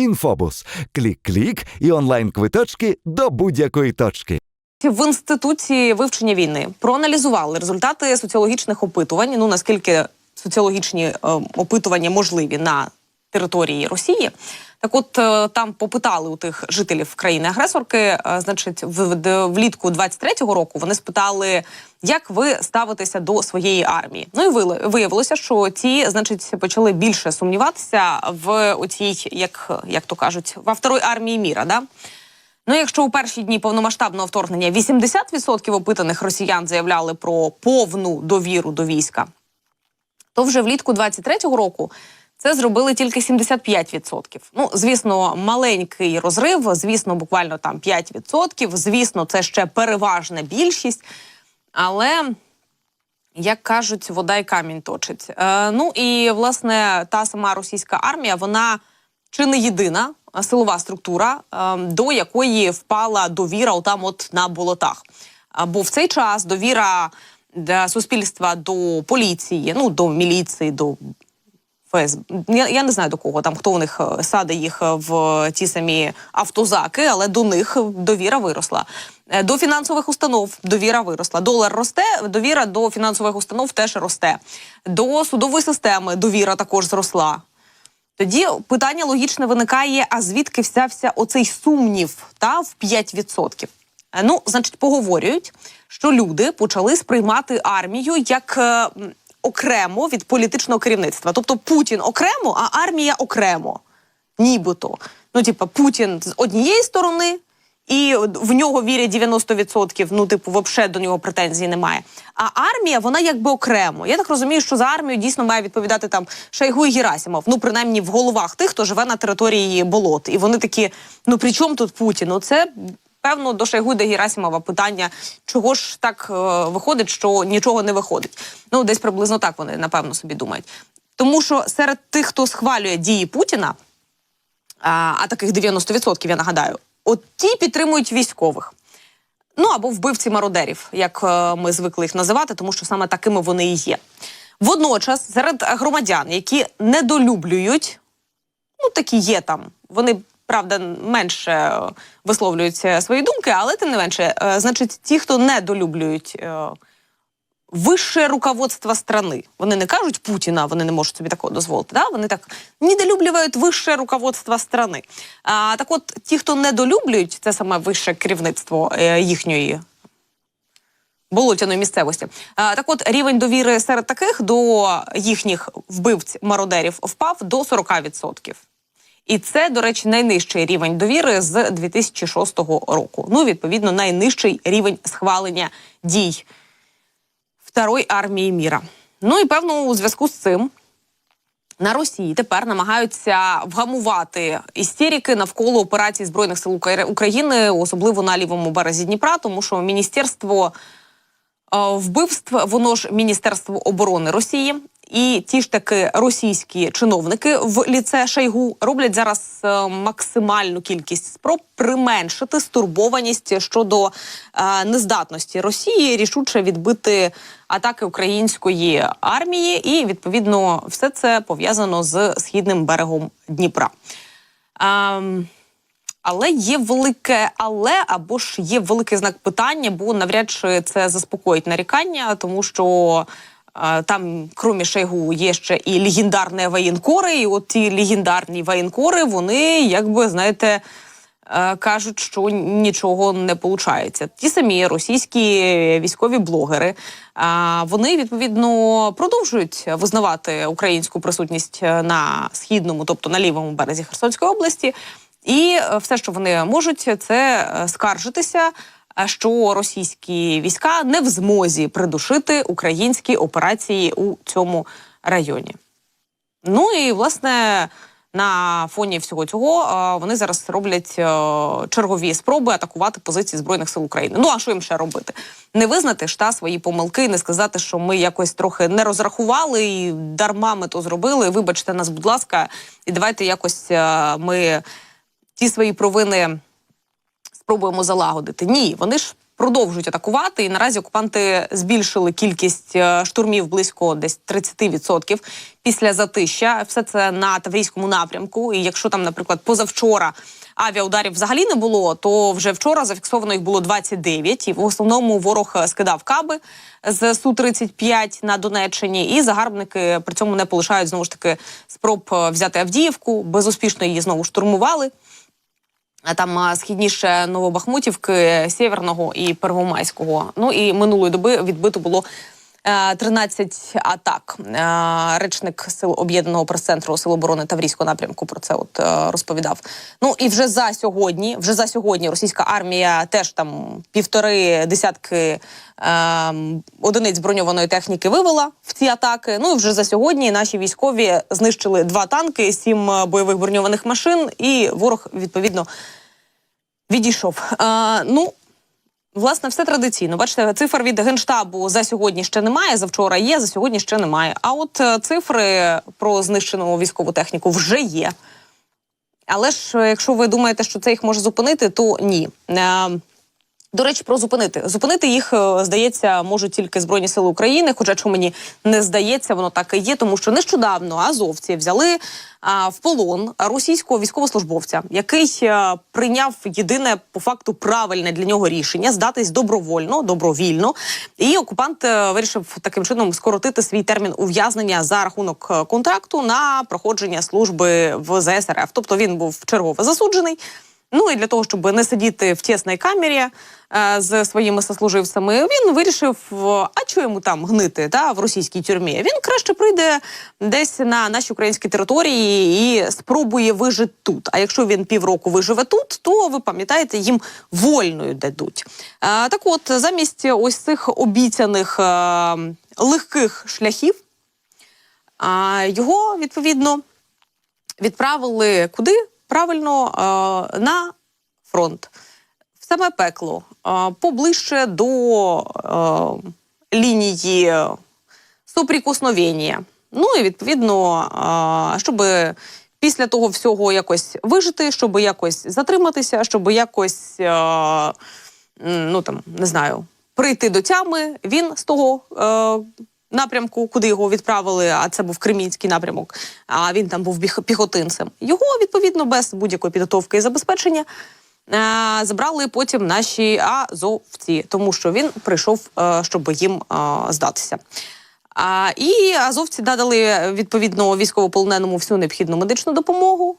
Інфобус. Клік-клік і онлайн-квиточки до будь-якої точки. В інституті вивчення війни проаналізували результати соціологічних опитувань. Ну наскільки соціологічні е, опитування можливі на території Росії. Так, от е, там попитали у тих жителів країни-агресорки, е, значить, в, в, влітку 23-го року вони спитали, як ви ставитеся до своєї армії. Ну і виявилося, що ті, значить, почали більше сумніватися в оцій, як, як то кажуть, во второй армії міра. Да? Ну, якщо у перші дні повномасштабного вторгнення 80% опитаних росіян заявляли про повну довіру до війська, то вже влітку 23-го року це зробили тільки 75%. Ну, звісно, маленький розрив, звісно, буквально там 5%, звісно, це ще переважна більшість, але. Як кажуть, вода й камінь точить. Е, ну і власне та сама російська армія, вона чи не єдина силова структура, е, до якої впала довіра отам от на болотах. Бо в цей час довіра для суспільства до поліції, ну до міліції, до ФСБ. Я, я не знаю до кого там, хто у них е, саде їх е, в ті самі автозаки, але до них довіра виросла. Е, До фінансових установ довіра виросла. Долар росте, довіра до фінансових установ теж росте. До судової системи довіра також зросла. Тоді питання логічне виникає: а звідки взявся оцей сумнів та в 5%? Е, Ну, значить, поговорюють, що люди почали сприймати армію як окремо від політичного керівництва. Тобто Путін окремо, а армія окремо. Нібито. Ну, типа, Путін з однієї сторони, і в нього вірять 90%, ну, типу, взагалі до нього претензій немає. А армія, вона якби окремо. Я так розумію, що за армію дійсно має відповідати там Шойгу і Герасимов. Ну, принаймні в головах тих, хто живе на території болот. І вони такі: ну при чому тут Путін? Ну, це певно до до Герасимова питання, чого ж так е, виходить, що нічого не виходить. Ну, десь приблизно так вони напевно собі думають. Тому що серед тих, хто схвалює дії Путіна, а, а таких 90%, я нагадаю, от ті підтримують військових. Ну або вбивці мародерів, як е, ми звикли їх називати, тому що саме такими вони і є. Водночас, серед громадян, які недолюблюють, ну такі є там, вони правда менше висловлюють свої думки, але тим не менше, е, значить, ті, хто недолюблюють е, вище руководство страны. Вони не кажуть Путіна, вони не можуть собі такого дозволити. Да? Вони так недолюблюють вище руководство страни. А, так от, ті, хто недолюблюють це саме вище керівництво е, їхньої болотяної місцевості. А, так от рівень довіри серед таких до їхніх вбивць мародерів впав до 40%. І це, до речі, найнижчий рівень довіри з 2006 року. Ну, відповідно, найнижчий рівень схвалення дій Второї армії міра. Ну і певно, у зв'язку з цим на Росії тепер намагаються вгамувати істерики навколо операції збройних сил Укра- України, особливо на лівому березі Дніпра, тому що міністерство е, вбивств, воно ж Міністерство оборони Росії. І ті ж таки російські чиновники в ліце Шойгу роблять зараз е, максимальну кількість спроб применшити стурбованість щодо е, нездатності Росії рішуче відбити атаки української армії, і відповідно все це пов'язано з східним берегом Дніпра. Ем, але є велике але або ж є великий знак питання, бо навряд чи це заспокоїть нарікання, тому що там, крім Шойгу, є ще і легендарні воєнкори. І от ті легендарні воєнкори, вони якби знаєте. е, Кажуть, що нічого не виходить. Ті самі російські військові блогери, вони відповідно продовжують визнавати українську присутність е, на східному, тобто на лівому березі Херсонської області. І е, все, що вони можуть, це е, скаржитися, е, що російські війська не в змозі придушити українські операції у цьому районі. Ну і власне. На фоні всього цього е, вони зараз роблять е, чергові спроби атакувати позиції збройних сил України. Ну а що їм ще робити? Не визнати ж свої помилки, не сказати, що ми якось трохи не розрахували і дарма ми то зробили. Вибачте нас, будь ласка, і давайте якось е, ми ті свої провини спробуємо залагодити. Ні, вони ж продовжують атакувати. І наразі окупанти збільшили кількість е, штурмів близько десь 30% після затища. Все це на Таврійському напрямку. І якщо там, наприклад, позавчора авіаударів взагалі не було, то вже вчора зафіксовано їх було 29. І в основному ворог е, скидав каби з су 35 на Донеччині. І загарбники при цьому не полишають знову ж таки спроб е, взяти Авдіївку. Безуспішно її знову штурмували. Там східніше Новобахмутівки, Сєвєрного і Первомайського. Ну і минулої доби відбито було 13 атак. Е, Речник сил об'єднаного прес-центру Сил оборони Таврійського напрямку про це от е, розповідав. Ну і вже за сьогодні, вже за сьогодні російська армія теж там півтори десятки е, одиниць броньованої техніки вивела в ці атаки. Ну і вже за сьогодні наші військові знищили два танки, сім е, бойових броньованих машин, і ворог відповідно відійшов. Е, ну. Власне, все традиційно. Бачите, цифр від генштабу за сьогодні ще немає. За вчора є, за сьогодні ще немає. А от е, цифри про знищену військову техніку вже є. Але ж, е, якщо ви думаєте, що це їх може зупинити, то ні. Е, до речі, про зупинити. Зупинити їх, е, здається, можуть тільки Збройні Сили України. Хоча що мені не здається, воно так і є, тому що нещодавно азовці взяли а, в полон російського військовослужбовця, який е, прийняв єдине по факту правильне для нього рішення здатись добровольно, добровільно. І окупант е, вирішив таким чином скоротити свій термін ув'язнення за рахунок е, контракту на проходження служби в ЗСРФ. Тобто він був чергово засуджений. Ну і для того, щоб не сидіти в тісній камері е, з своїми сослуживцями, він вирішив, а чого йому там гнити та, в російській тюрмі. Він краще прийде десь на нашій українській території і спробує вижити тут. А якщо він півроку виживе тут, то ви пам'ятаєте, їм вольною дадуть. Е, так от, замість ось цих обіцяних е, легких шляхів, його відповідно відправили куди? Правильно е, на фронт, в саме пекло, е, поближче до е, лінії соприкосновення. Ну і відповідно, щоб після того всього якось вижити, щоб якось затриматися, щоб якось ну там не знаю, прийти до тями. Він з того. Напрямку, куди його відправили, а це був Кремінський напрямок. А він там був піхотинцем. Його відповідно без будь-якої підготовки і забезпечення е, забрали потім наші азовці, тому що він прийшов, е, щоб їм е, здатися. І азовці надали відповідно військовополоненому всю необхідну медичну допомогу.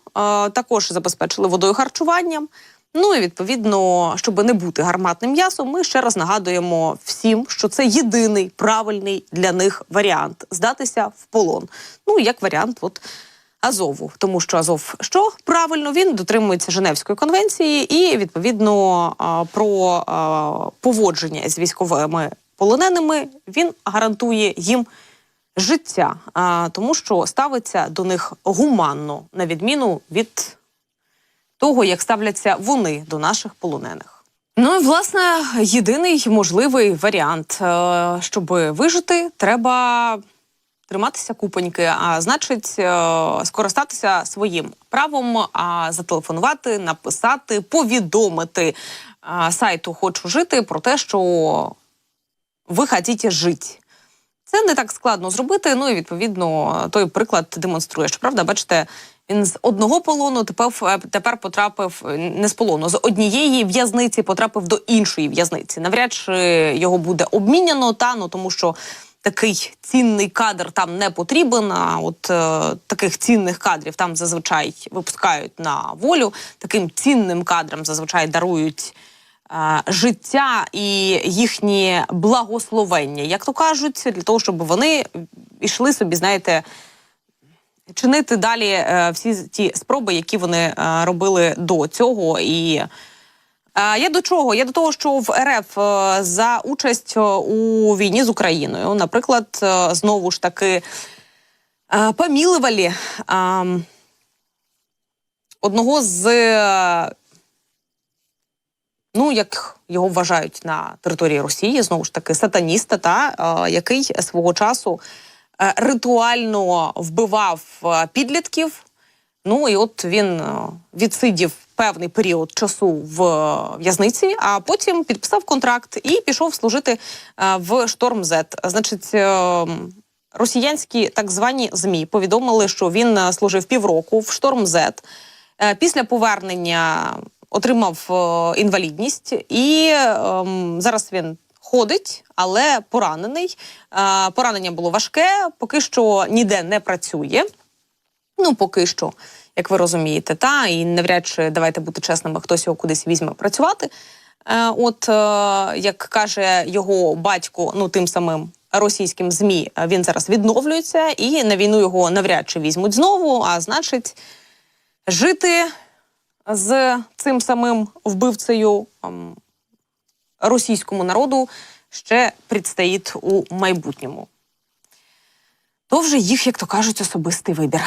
Також забезпечили водою харчуванням. Ну і відповідно, щоб не бути гарматним м'ясом, ми ще раз нагадуємо всім, що це єдиний правильний для них варіант здатися в полон. Ну як варіант, от Азову, тому що Азов що? Правильно він дотримується Женевської конвенції і відповідно про поводження з військовими полоненими він гарантує їм життя, а, тому що ставиться до них гуманно, на відміну від того, як ставляться вони до наших полонених. Ну і власне єдиний можливий варіант, е, щоб вижити, треба триматися купоньки, а значить, е, скористатися своїм правом, а зателефонувати, написати, повідомити е, сайту Хочу жити про те, що ви хочете жити. Це не так складно зробити. Ну і відповідно той приклад демонструє. Що правда, бачите, він з одного полону тепер, тепер потрапив е, не з полону, з однієї в'язниці потрапив до іншої в'язниці. Навряд чи його буде обміняно, та ну тому що. Такий цінний кадр там не потрібен. А от е, таких цінних кадрів там зазвичай випускають на волю. Таким цінним кадрам зазвичай дарують е, життя і їхні благословення, як то кажуть, для того, щоб вони йшли собі, знаєте, чинити далі е, всі ті спроби, які вони е, робили до цього. І е, я до чого? Я до того, що в РФ е, за участь е, у війні з Україною, наприклад, е, знову ж таки е, помілували е, одного з. Ну, як його вважають на території Росії, знову ж таки, сатаніста, та е, який свого часу е, ритуально вбивав е, підлітків. Ну і от він відсидів певний період часу в в'язниці, а потім підписав контракт і пішов служити в Шторм Зет. Значить. Росіянські так звані змі повідомили, що він служив півроку в Шторм Зет. Після повернення отримав е, інвалідність, і ем, зараз він ходить, але поранений. Е, поранення було важке, поки що ніде не працює. Ну, поки що, як ви розумієте, та і навряд чи давайте бути чесними, хтось його кудись візьме працювати. Е, от як каже його батько, ну тим самим російським змі, він зараз відновлюється, і на війну його навряд чи візьмуть знову. А значить, жити з цим самим вбивцею ем, російському народу ще предстоїть у майбутньому. То вже їх, як то кажуть, особистий вибір.